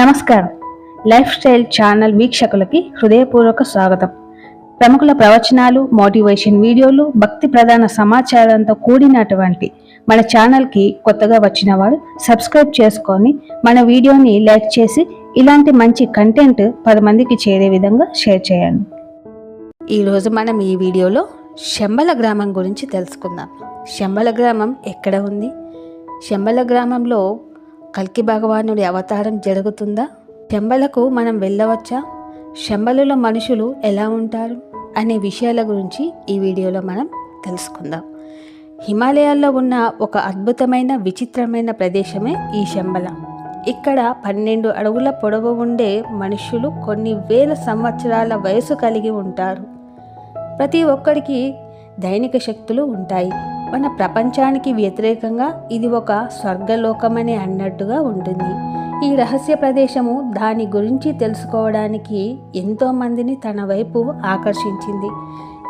నమస్కారం. Life style channel వీక్షకులకి హృదయపూర్వక స్వాగతం. ప్రముఖుల ప్రవచనాలు మోటివేషన్ వీడియోలు భక్తి ప్రధాన సమాచారంతో కూడినటువంటి మన ఛానల్కి కొత్తగా వచ్చిన వారు సబ్స్క్రైబ్ చేసుకొని మన వీడియోని లైక్ చేసి ఇలాంటి మంచి కంటెంట్ పది మందికి చేరే విధంగా షేర్ చేయండి. ఈరోజు మనం ఈ వీడియోలో శంబల గ్రామం గురించి తెలుసుకుందాం. శంబల గ్రామం ఎక్కడ ఉంది? శంబల గ్రామంలో కల్కి భగవానుడి అవతారం జరుగుతుందా? శంబలకు మనం వెళ్ళవచ్చా? శంబలలో మనుషులు ఎలా ఉంటారు? అనే విషయాల గురించి ఈ వీడియోలో మనం తెలుసుకుందాం. హిమాలయాల్లో ఉన్న ఒక అద్భుతమైన విచిత్రమైన ప్రదేశమే ఈ శంబల. ఇక్కడ పన్నెండు అడుగుల పొడవు ఉండే మనుషులు కొన్ని వేల సంవత్సరాల వయసు కలిగి ఉంటారు. ప్రతి ఒక్కరికి దైనిక శక్తులు ఉంటాయి. మన ప్రపంచానికి వ్యతిరేకంగా ఇది ఒక స్వర్గలోకమని అన్నట్టుగా ఉంటుంది. ఈ రహస్య ప్రదేశము దాని గురించి తెలుసుకోవడానికి ఎంతోమందిని తన వైపు ఆకర్షించింది.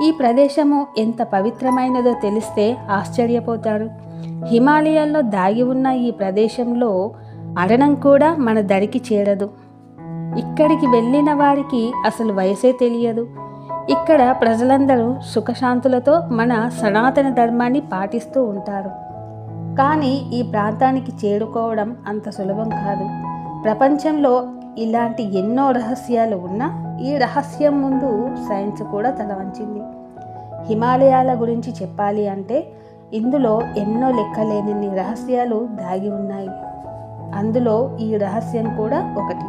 ఈ ప్రదేశము ఎంత పవిత్రమైనదో తెలిస్తే ఆశ్చర్యపోతారు. హిమాలయాల్లో దాగి ఉన్న ఈ ప్రదేశంలో మరణం కూడా మన దరికి చేరదు. ఇక్కడికి వెళ్ళిన వారికి అసలు వయసే తెలియదు. ఇక్కడ ప్రజలందరూ సుఖశాంతులతో మన సనాతన ధర్మాన్ని పాటిస్తూ ఉంటారు. కానీ ఈ ప్రాంతానికి చేరుకోవడం అంత సులభం కాదు. ప్రపంచంలో ఇలాంటి ఎన్నో రహస్యాలు ఉన్నా ఈ రహస్యం ముందు సైన్స్ కూడా తలవంచింది హిమాలయాల గురించి చెప్పాలి అంటే ఇందులో ఎన్నో లెక్కలేని రహస్యాలు దాగి ఉన్నాయి. అందులో ఈ రహస్యం కూడా ఒకటి.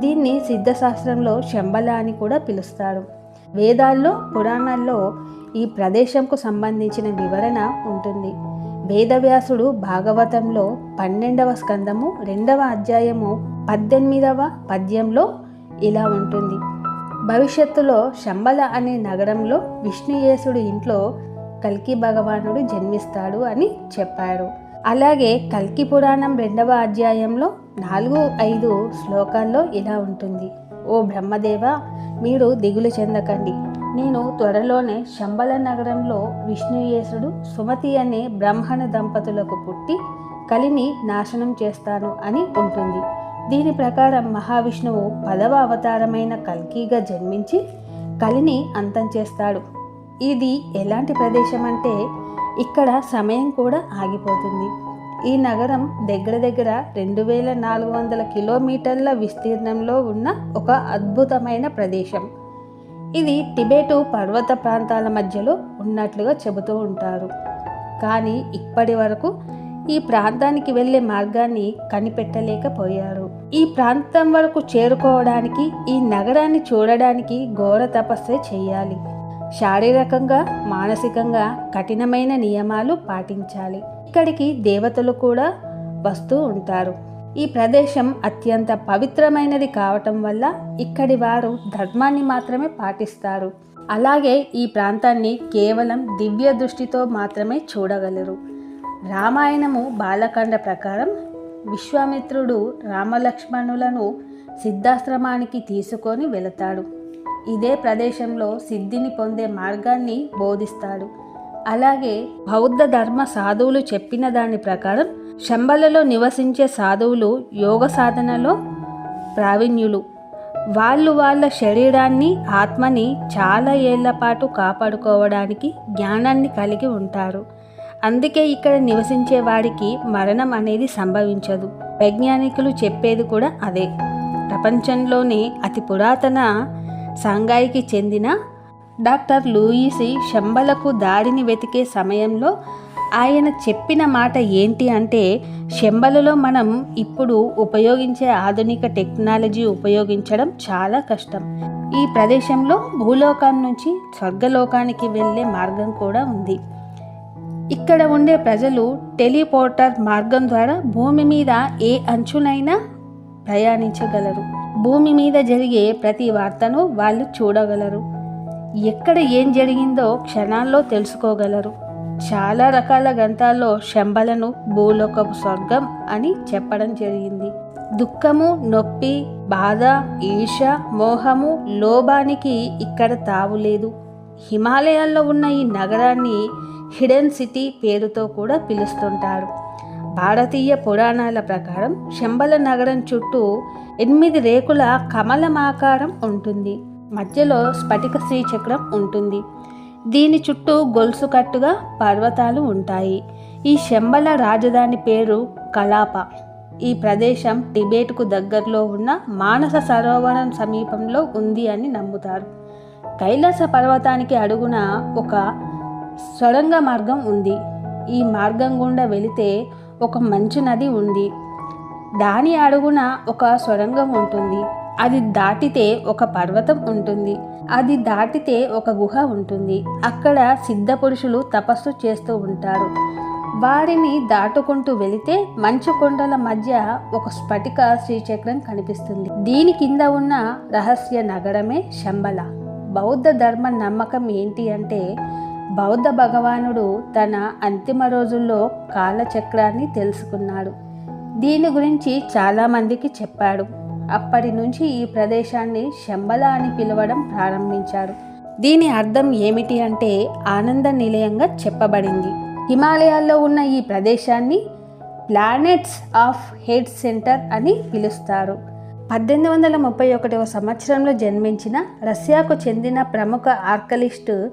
దీన్ని సిద్ధశాస్త్రంలో శంబల అని కూడా పిలుస్తారు. వేదాల్లో పురాణాల్లో ఈ ప్రదేశంకు సంబంధించిన వివరణ ఉంటుంది. వేదవ్యాసుడు భాగవతంలో పన్నెండవ స్కందము రెండవ అధ్యాయము పద్దెనిమిదవ పద్యంలో ఇలా ఉంటుంది. భవిష్యత్తులో శంబల అనే నగరంలో విష్ణుయేసుడు ఇంట్లో కల్కి భగవానుడు జన్మిస్తాడు అని చెప్పారు. అలాగే కల్కి పురాణం రెండవ అధ్యాయంలో నాలుగు ఐదు శ్లోకాల్లో ఇలా ఉంటుంది. ఓ బ్రహ్మదేవ మీరు దిగులు చెందకండి. నేను త్వరలోనే శంబల నగరంలో విష్ణుయేశుడు సుమతి అనే బ్రాహ్మణ దంపతులకు పుట్టి కలిని నాశనం చేస్తాను అని ఉంటుంది. దీని ప్రకారం మహావిష్ణువు పదవ అవతారమైన కల్కిగా జన్మించి కలిని అంతం చేస్తాడు. ఇది ఎలాంటి ప్రదేశం అంటే ఇక్కడ సమయం కూడా ఆగిపోతుంది. ఈ నగరం దగ్గర దగ్గర రెండు వేల నాలుగు వందల కిలోమీటర్ల విస్తీర్ణంలో ఉన్న ఒక అద్భుతమైన ప్రదేశం. ఇది టిబెటు పర్వత ప్రాంతాల మధ్యలో ఉన్నట్లుగా చెబుతూ ఉంటారు. కానీ ఇప్పటి వరకు ఈ ప్రాంతానికి వెళ్ళే మార్గాన్ని కనిపెట్టలేకపోయారు. ఈ ప్రాంతం వరకు చేరుకోవడానికి ఈ నగరాన్ని చూడడానికి ఘోర తపస్సే చేయాలి. శారీరకంగా మానసికంగా కఠినమైన నియమాలు పాటించాలి. ఇక్కడికి దేవతలు కూడా వస్తూ ఉంటారు. ఈ ప్రదేశం అత్యంత పవిత్రమైనది కావటం వల్ల ఇక్కడి వారు ధర్మాన్ని మాత్రమే పాటిస్తారు. అలాగే ఈ ప్రాంతాన్ని కేవలం దివ్య దృష్టితో మాత్రమే చూడగలరు. రామాయణము బాలకాండ ప్రకారం విశ్వామిత్రుడు రామలక్ష్మణులను సిద్ధాశ్రమానికి తీసుకొని వెళతాడు. ఇదే ప్రదేశంలో సిద్ధిని పొందే మార్గాన్ని బోధిస్తాడు. అలాగే బౌద్ధ ధర్మ సాధువులు చెప్పిన దాని ప్రకారం శంబలలో నివసించే సాధువులు యోగ సాధనలో ప్రావీణ్యులు. వాళ్ళు వాళ్ళ శరీరాన్ని ఆత్మని చాలా ఏళ్ళ పాటు కాపాడుకోవడానికి జ్ఞానాన్ని కలిగి ఉంటారు. అందుకే ఇక్కడ నివసించే వారికి మరణం అనేది సంభవించదు. వైజ్ఞానికులు చెప్పేది కూడా అదే. ప్రపంచంలోనే అతి పురాతన సంఘాయికి చెందిన డాక్టర్ లూయిసి శంబలకు దారిని వెతికే సమయంలో ఆయన చెప్పిన మాట ఏంటి అంటే శంబలలో మనం ఇప్పుడు ఉపయోగించే ఆధునిక టెక్నాలజీ ఉపయోగించడం చాలా కష్టం. ఈ ప్రదేశంలో భూలోకం నుంచి స్వర్గలోకానికి వెళ్ళే మార్గం కూడా ఉంది. ఇక్కడ ఉండే ప్రజలు టెలిపోర్టర్ మార్గం ద్వారా భూమి మీద ఏ అంచునైనా ప్రయాణించగలరు. భూమి మీద జరిగే ప్రతి వార్తను వాళ్ళు చూడగలరు. ఎక్కడ ఏం జరిగిందో క్షణాల్లో తెలుసుకోగలరు. చాలా రకాల గ్రంథాల్లో శంబలను భూలోకపు స్వర్గం అని చెప్పడం జరిగింది. దుఃఖము నొప్పి బాధ ఈర్ష మోహము లోభానికి ఇక్కడ తావులేదు హిమాలయాల్లో ఉన్న ఈ నగరాన్ని హిడెన్ సిటీ పేరుతో కూడా పిలుస్తుంటారు. భారతీయ పురాణాల ప్రకారం శంబల నగరం చుట్టూ ఎనిమిది రేకుల కమలమాకారం ఉంటుంది. మధ్యలో స్ఫటిక శ్రీచక్రం ఉంటుంది. దీని చుట్టూ గొలుసు కట్టుగా పర్వతాలు ఉంటాయి. ఈ శంబల రాజధాని పేరు కలాప. ఈ ప్రదేశం టిబేట్కు దగ్గరలో ఉన్న మానస సరోవరం సమీపంలో ఉంది అని నమ్ముతారు. కైలాస పర్వతానికి అడుగున ఒక సొరంగ మార్గం ఉంది. ఈ మార్గం గుండా వెళితే ఒక మంచు నది ఉంది. దాని అడుగున ఒక సొరంగం ఉంటుంది. అది దాటితే ఒక పర్వతం ఉంటుంది. అది దాటితే ఒక గుహ ఉంటుంది. అక్కడ సిద్ధ పురుషులు తపస్సు చేస్తూ ఉంటారు. వారిని దాటుకుంటూ వెళితే మంచు కొండల మధ్య ఒక స్ఫటిక శ్రీచక్రం కనిపిస్తుంది. దీని కింద ఉన్న రహస్య నగరమే శంబల. బౌద్ధ ధర్మ నమ్మకం ఏంటి అంటే బౌద్ధ భగవానుడు తన అంతిమ రోజుల్లో కాలచక్రాన్ని తెలుసుకున్నాడు. దీని గురించి చాలామందికి చెప్పాడు. అప్పటి నుంచి ఈ ప్రదేశాన్ని శంబల అని పిలవడం ప్రారంభించారు. దీని అర్థం ఏమిటి అంటే ఆనంద నిలయంగా చెప్పబడింది. హిమాలయాల్లో ఉన్న ఈ ప్రదేశాన్ని ప్లానెట్స్ ఆఫ్ హెడ్ సెంటర్ అని పిలుస్తారు. పద్దెనిమిది వందల ముప్పై ఒకటవ సంవత్సరంలో జన్మించిన రష్యాకు చెందిన ప్రముఖ ఆర్కలిస్ట్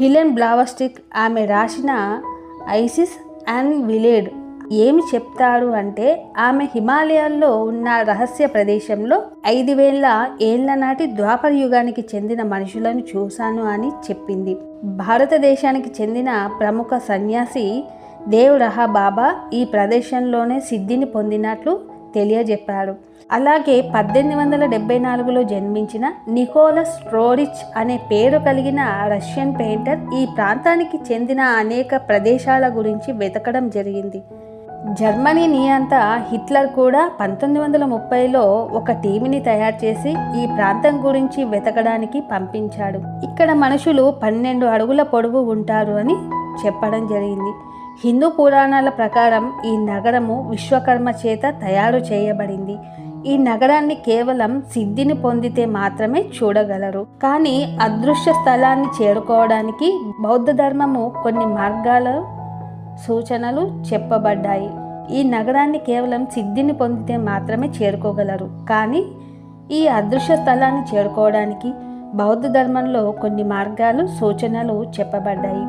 హిలెన్ బ్లావస్టిక్ ఆమె రాసిన ఐసిస్ అండ్ విలేడ్ ఏమి చెప్తారు అంటే ఆమె హిమాలయాల్లో ఉన్న రహస్య ప్రదేశంలో ఐదు వేల ఏళ్ళ నాటి ద్వాపర యుగానికి చెందిన మనుషులను చూశాను అని చెప్పింది. భారతదేశానికి చెందిన ప్రముఖ సన్యాసి దేవ్ రహా బాబా ఈ ప్రదేశంలోనే సిద్ధిని పొందినట్లు తెలియజెప్పారు అలాగే పద్దెనిమిది వందల డెబ్బై నాలుగులో జన్మించిన నికోలస్ ట్రోరిచ్ అనే పేరు కలిగిన రష్యన్ పెయింటర్ ఈ ప్రాంతానికి చెందిన అనేక ప్రదేశాల గురించి వెతకడం జరిగింది. జర్మనీ నియంత హిట్లర్ కూడా పంతొమ్మిది వందల ముప్పైలో ఒక టీమిని తయారు చేసి ఈ ప్రాంతం గురించి వెతకడానికి పంపించాడు. ఇక్కడ మనుషులు పన్నెండు అడుగుల పొడవు ఉంటారు అని చెప్పడం జరిగింది. హిందూ పురాణాల ప్రకారం ఈ నగరము విశ్వకర్మ చేత తయారు చేయబడింది. ఈ నగరాన్ని కేవలం సిద్ధిని పొందితే మాత్రమే చూడగలరు. కానీ అదృశ్య స్థలాన్ని చేరుకోవడానికి బౌద్ధ ధర్మము కొన్ని మార్గాల సూచనలు చెప్పబడ్డాయి. ఈ నగరాన్ని కేవలం సిద్ధిని పొందితే మాత్రమే చేరుకోగలరు. కానీ ఈ అదృశ్య స్థలాన్ని చేరుకోవడానికి బౌద్ధ ధర్మంలో కొన్ని మార్గాలు సూచనలు చెప్పబడ్డాయి.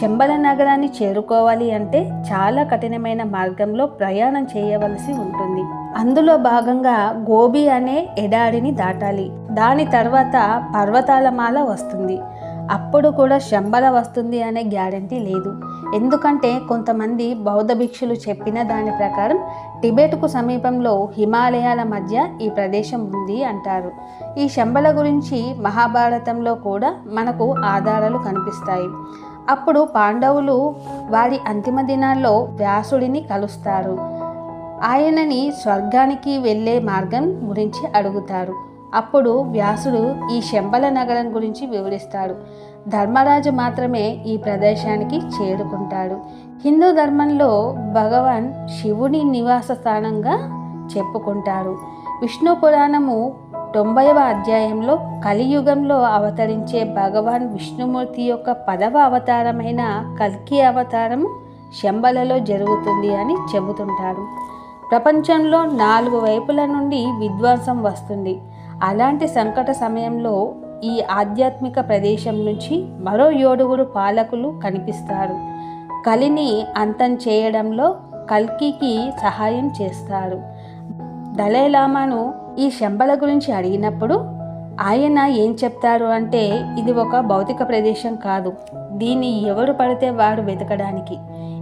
శంబల నగరాన్ని చేరుకోవాలి అంటే చాలా కఠినమైన మార్గంలో ప్రయాణం చేయవలసి ఉంటుంది. అందులో భాగంగా గోబి అనే ఎడారిని దాటాలి. దాని తర్వాత పర్వతాల మాల వస్తుంది. అప్పుడు కూడా శంబల వస్తుంది అనే గ్యారంటీ లేదు. ఎందుకంటే కొంతమంది బౌద్ధ భిక్షులు చెప్పిన దాని ప్రకారం టిబెట్కు సమీపంలో హిమాలయాల మధ్య ఈ ప్రదేశం ఉంది అంటారు. ఈ శంబల గురించి మహాభారతంలో కూడా మనకు ఆధారాలు కనిపిస్తాయి. అప్పుడు పాండవులు వారి అంతిమ దినాల్లో వ్యాసుడిని కలుస్తారు. ఆయనని స్వర్గానికి వెళ్ళే మార్గం గురించి అడుగుతారు. అప్పుడు వ్యాసుడు ఈ శంబల నగరం గురించి వివరిస్తాడు. ధర్మరాజు మాత్రమే ఈ ప్రదేశానికి చేరుకుంటాడు. హిందూ ధర్మంలో భగవాన్ శివుని నివాస స్థానంగా చెప్పుకుంటారు. విష్ణు పురాణము తొంభైవ అధ్యాయంలో కలియుగంలో అవతరించే భగవాన్ విష్ణుమూర్తి యొక్క పదవ అవతారమైన కల్కి అవతారం శంబలలో జరుగుతుంది అని చెబుతుంటారు. ప్రపంచంలో నాలుగు వైపుల నుండి విధ్వంసం వస్తుంది. అలాంటి సంకట సమయంలో ఈ ఆధ్యాత్మిక ప్రదేశం నుంచి మరో ఏడుగురు పాలకులు కనిపిస్తారు. కలిని అంతం చేయడంలో కల్కికి సహాయం చేస్తారు. దలైలామాను ఈ శంబల గురించి అడిగినప్పుడు ఆయన ఏం చెప్తారు అంటే ఇది ఒక భౌతిక ప్రదేశం కాదు. దీన్ని ఎవరు పడితే వాడు వెతకడానికి.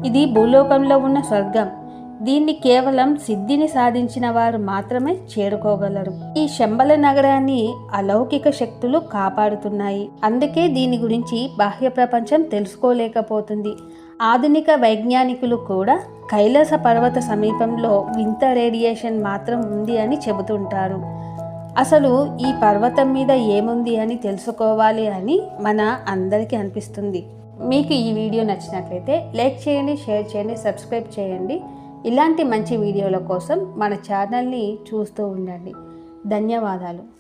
ఇది భూలోకంలో ఉన్న స్వర్గం. దీన్ని కేవలం సిద్ధిని సాధించిన వారు మాత్రమే చేరుకోగలరు. ఈ శంబల నగరాన్ని అలౌకిక శక్తులు కాపాడుతున్నాయి. అందుకే దీని గురించి బాహ్య ప్రపంచం తెలుసుకోలేకపోతుంది. ఆధునిక వైజ్ఞానికులు కూడా కైలాస పర్వత సమీపంలో వింత రేడియేషన్ మాత్రం ఉంది అని చెబుతుంటారు. అసలు ఈ పర్వతం మీద ఏముంది అని తెలుసుకోవాలి అని మన అందరికీ అనిపిస్తుంది. మీకు ఈ వీడియో నచ్చినట్లయితే లైక్ చేయండి షేర్ చేయండి సబ్స్క్రైబ్ చేయండి. ఇలాంటి మంచి వీడియోల కోసం మన ఛానల్ని చూస్తూ ఉండండి. ధన్యవాదాలు.